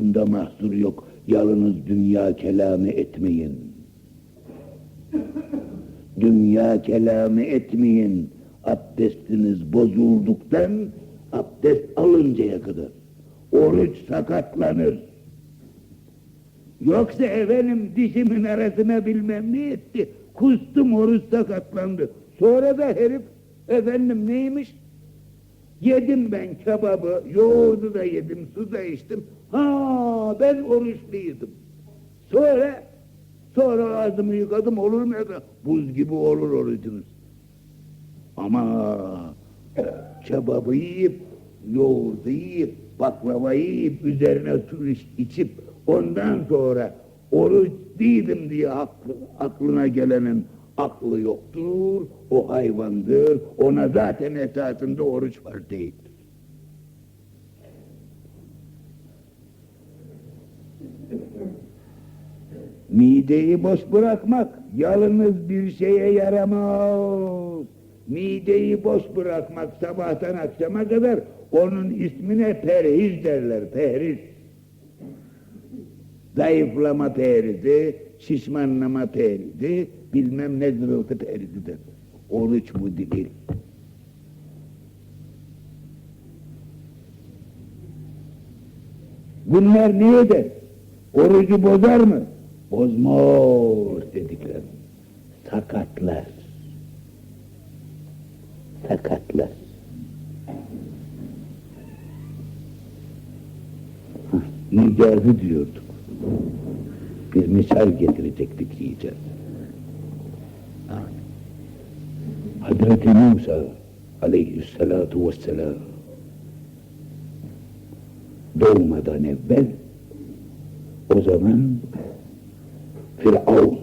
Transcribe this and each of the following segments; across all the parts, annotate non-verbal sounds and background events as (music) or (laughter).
bunda mahsur yok. Yalnız dünya kelamı etmeyin. Dünya kelamı etmeyin. Abdestiniz bozulduktan abdest alıncaya kadar. Oruç sakatlanır. Yoksa efendim dişimin arasına bilmem ne etti. Kustum oruç sakatlandı. Sonra da herif efendim neymiş? Yedim ben kebabı, yoğurdu da yedim, su da içtim. Ha ben oruçluydum. Sonra sonra ağzımı yıkadım olur mu? Buz gibi olur orucunuz. Ama kebabı yiyip, yoğurdu yiyip, baklava yiyip, üzerine su iç- içip ondan sonra oruç değilim diye aklı, aklına gelenin aklı yoktur, o hayvandır, ona zaten esasında oruç var değildir. Mideyi boş bırakmak yalnız bir şeye yaramaz. Mideyi boş bırakmak sabahtan akşama kadar onun ismine perhiz derler, perhiz. Zayıflama perizi, şişmanlama perizi, bilmem ne zırıltı perizi derler. Oruç bu değil. Bunlar ne eder? Orucu bozar mı? Bozmaz dedikler. Sakatlar. Sakatlar. Hah, İcazı diyorduk. Bir misal getirecektik icaz. Ha. Hazreti Musa aleyhissalatu vesselam doğmadan evvel o zaman Firavun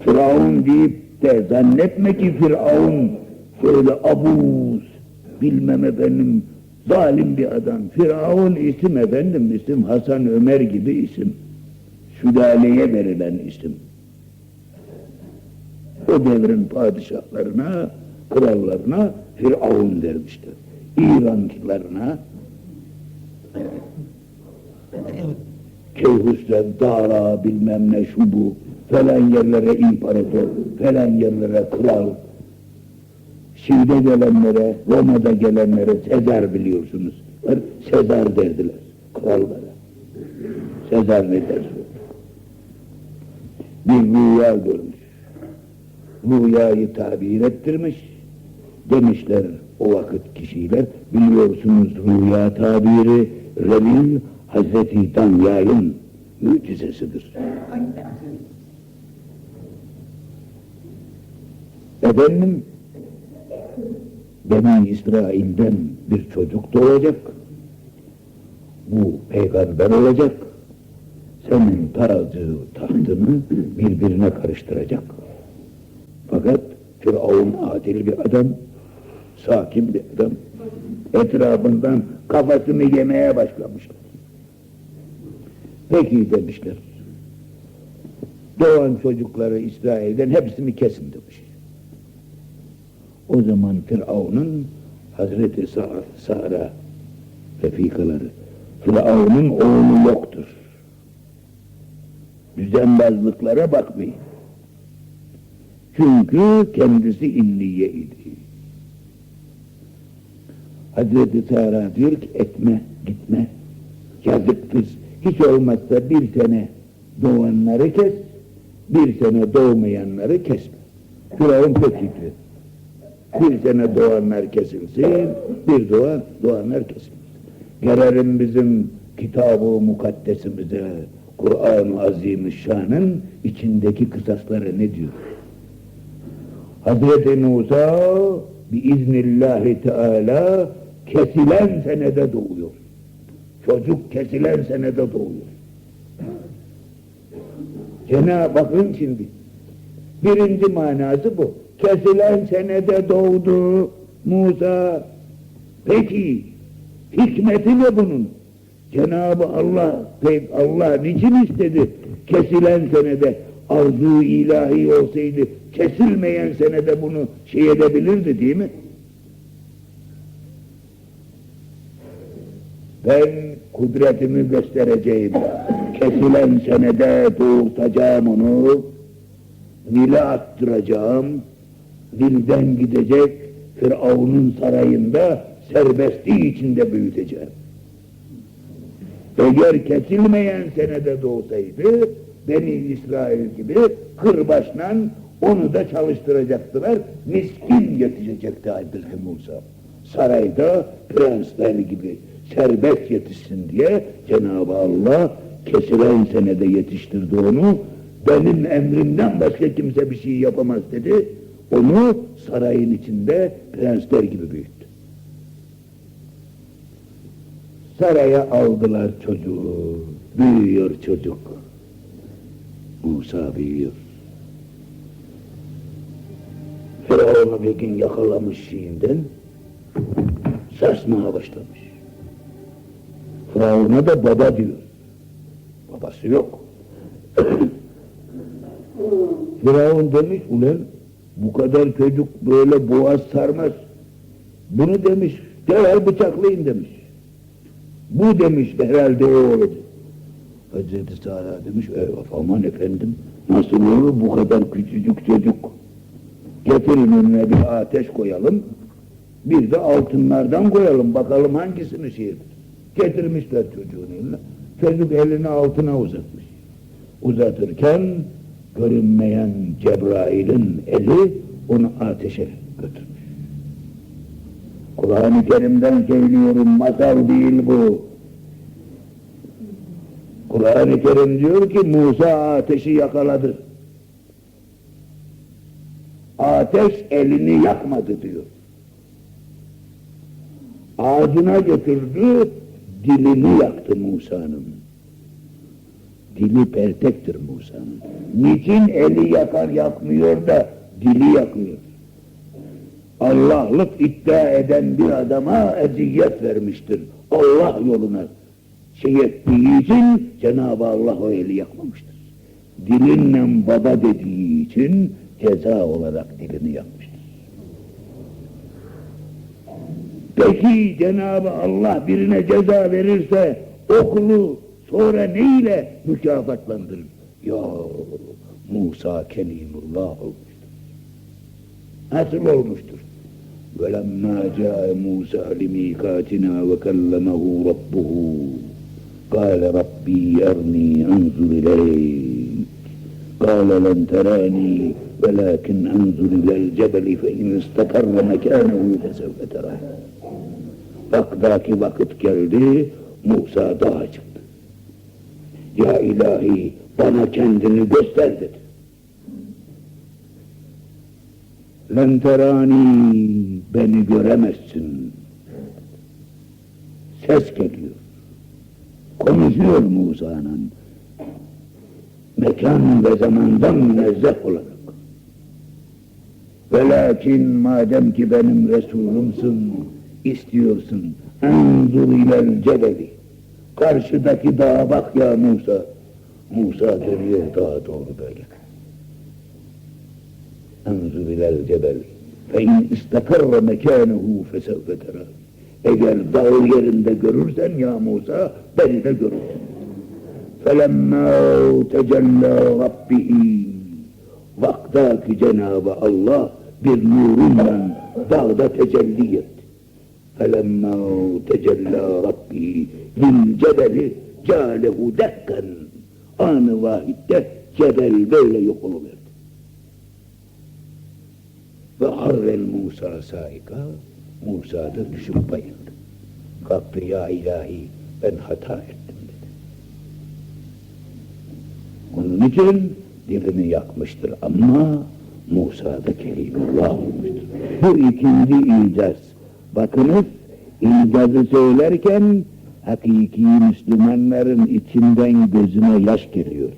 Firavun deyip de zannetme ki Firavun şöyle abuz bilmem efendim zalim bir adam. Firavun isim efendim isim Hasan Ömer gibi isim. Sülaleye verilen isim. O devrin padişahlarına, krallarına Firavun dermişler. İrancılarına Keyhusler, Dara, bilmem ne şu bu, falan yerlere imparator, falan yerlere kral, Şii'de gelenlere, Roma'da gelenlere Sezar biliyorsunuz. Sezar derdiler krallara. Sezar ne der? Bir rüya görmüş. Rüyayı tabir ettirmiş. Demişler o vakit kişiler, biliyorsunuz rüya tabiri Revil Hazreti Danyal'ın mucizesidir. Efendim, Beni İsrail'den bir çocuk doğacak. Bu peygamber olacak. Senin tacı tahtını birbirine karıştıracak. Fakat Firavun adil bir adam, sakin bir adam. Etrafından kafasını yemeye başlamışlar. Peki demişler. Doğan çocukları İsrail'den hepsini kesin demiş. O zaman Firavun'un Hazreti Sa Sara refikaları Firavun'un oğlu yoktur. Düzenbazlıklara bakmayın. Çünkü kendisi illiye idi. Hazreti Sara diyor ki etme, gitme. Yazıktır. Hiç olmazsa bir sene doğanları kes, bir sene doğmayanları kesme. Firavun peki diyor. Bir sene doğanlar kesilsin, bir doğa, doğanlar kesilsin. Gelelim bizim kitab-ı mukaddesimize, Kur'an-ı Azimüşşan'ın içindeki kısasları ne diyor? Hazreti Musa biiznillahi teala kesilen senede doğuyor. Çocuk kesilen senede doğuyor. Cenab-ı bakın şimdi. Birinci manası bu. Kesilen senede doğdu Musa. Peki hikmeti ne bunun? Cenab-ı Allah, Allah niçin istedi? Kesilen senede arzu ilahi olsaydı kesilmeyen senede bunu şey edebilirdi değil mi? Ben kudretimi göstereceğim. Kesilen senede doğurtacağım onu. Nil'e attıracağım. Nil'den gidecek Firavun'un sarayında serbestliği içinde büyüteceğim. Eğer kesilmeyen senede doğsaydı Beni İsrail gibi kırbaçla onu da çalıştıracaktılar. Miskin yetişecekti Hazreti Musa. Sarayda prensler gibi serbest yetişsin diye Cenab-ı Allah kesilen senede yetiştirdi onu. Benim emrimden başka kimse bir şey yapamaz dedi. Onu sarayın içinde prensler gibi büyüttü. Saraya aldılar çocuğu. Büyüyor çocuk. Musa büyüyor. Firavun'u bir gün yakalamış şeyinden sarsmaya başlamış. Firavun'a da baba diyor. Babası yok. (clears throat) Firavun demiş ulan bu kadar çocuk böyle boğaz sarmaz. Bunu demiş derhal bıçaklayın demiş. Bu demiş herhalde o oldu. Hazreti Sara demiş, aman efendim, nasıl olur bu kadar küçücük çocuk? Getirin önüne bir ateş koyalım, bir de altınlardan koyalım, bakalım hangisini şey yapar. Getirmişler çocuğun eline, çocuk elini altına uzatmış. Uzatırken, görünmeyen Cebrail'in eli onu ateşe götürmüş. Kur'an-ı Kerim'den söylüyorum, masal değil bu. Kur'an-ı Kerim diyor ki Musa ateşi yakaladı. Ateş elini yakmadı diyor. Ağzına götürdü, dilini yaktı Musa'nın. Dili pertektir Musa'nın. Niçin eli yakar yakmıyor da dili yakıyor? Allah'lık iddia eden bir adama eziyet vermiştir. Allah yoluna şey ettiği için Cenab-ı Allah o eli yakmamıştır. Dilinle baba dediği için ceza olarak dilini yakmıştır. Peki Cenab-ı Allah birine ceza verirse okulu sonra neyle mükafatlandırır? Ya Musa Kelimullah olmuştur. Nasıl olmuştur? وَلَمَّا جَاءَ مُوسَى لِمِيقَاتِنَا وَكَلَّمَهُ رَبُّهُ قال ربي أرني أنظر إليك قال لن تراني ولكن انظر إلى الجبل فإن استقر مكانه فسوف تراني Baktaki vakit geldi, Musa dağa çıktı. Ya ilahi bana kendini göster dedi. Len terani beni göremezsin. Ses geliyor. Konuşuyor Musa'nın. Mekan ve zamandan münezzeh olarak. Velakin madem ki benim Resulümsün, istiyorsun. Enzur ilel cebeli. Karşıdaki dağa bak ya Musa. Musa dönüyor dağa doğru böyle. Enzur ilel cebeli. Fe in istakarra mekânehu fesevfe terâ. Eğer dağ yerinde görürsen ya Musa, beni de görürsün. فَلَمَّا تَجَلَّى رَبِّهِ Vaktaki Cenab-ı Allah bir nurunla dağda tecelli etti. فَلَمَّا تَجَلَّى رَبِّهِ لِلْجَبَلِ جَعَلَهُ دَكًّا Anı vahitte cebel böyle yok oluverdi. Ve harrel Musa saika, Musa da düşüp bayıldı. Kalktı ya ilahi ben hata ettim dedi. Onun için dilini yakmıştır ama Musa da kelimullah olmuştur. Bu ikinci icaz. Bakınız icazı söylerken hakiki Müslümanların içinden gözüme yaş geliyor.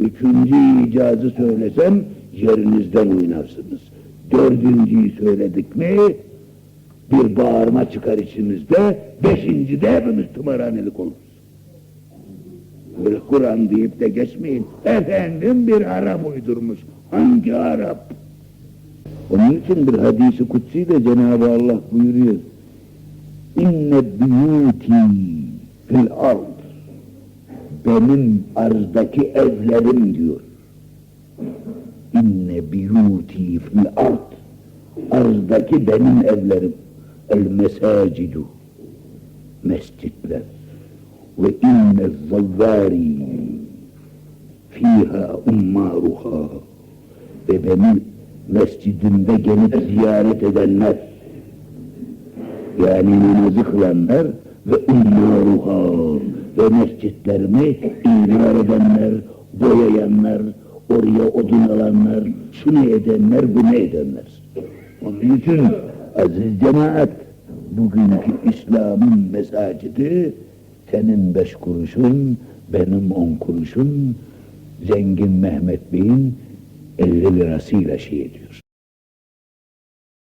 Üçüncü icazı söylesem yerinizden oynarsınız. Dördüncüyü söyledik mi bir bağırma çıkar içimizde. Beşinci de hepimiz tımarhanelik oluruz. Böyle Kur'an deyip de geçmeyin. Efendim bir Arap uydurmuş. Hangi Arap? Onun için bir hadisi kutsi de Cenab-ı Allah buyuruyor. inne biyuti fil ard benim arzdaki evlerim diyor. İnne biyuti fil ard arzdaki benim evlerim el mesacidu mescitler ve inne zavvari fiha ummaruha ve benim mescidimde gelip ziyaret edenler yani namazı kılanlar ve ummaruha ve mescitlerimi imar edenler, boyayanlar, oraya odun alanlar, şunu edenler, bunu edenler. Onun için aziz cemaat, bugünkü İslam'ın mesacidi senin beş kuruşun, benim on kuruşun, zengin Mehmet Bey'in 50 lirasıyla şey ediyor.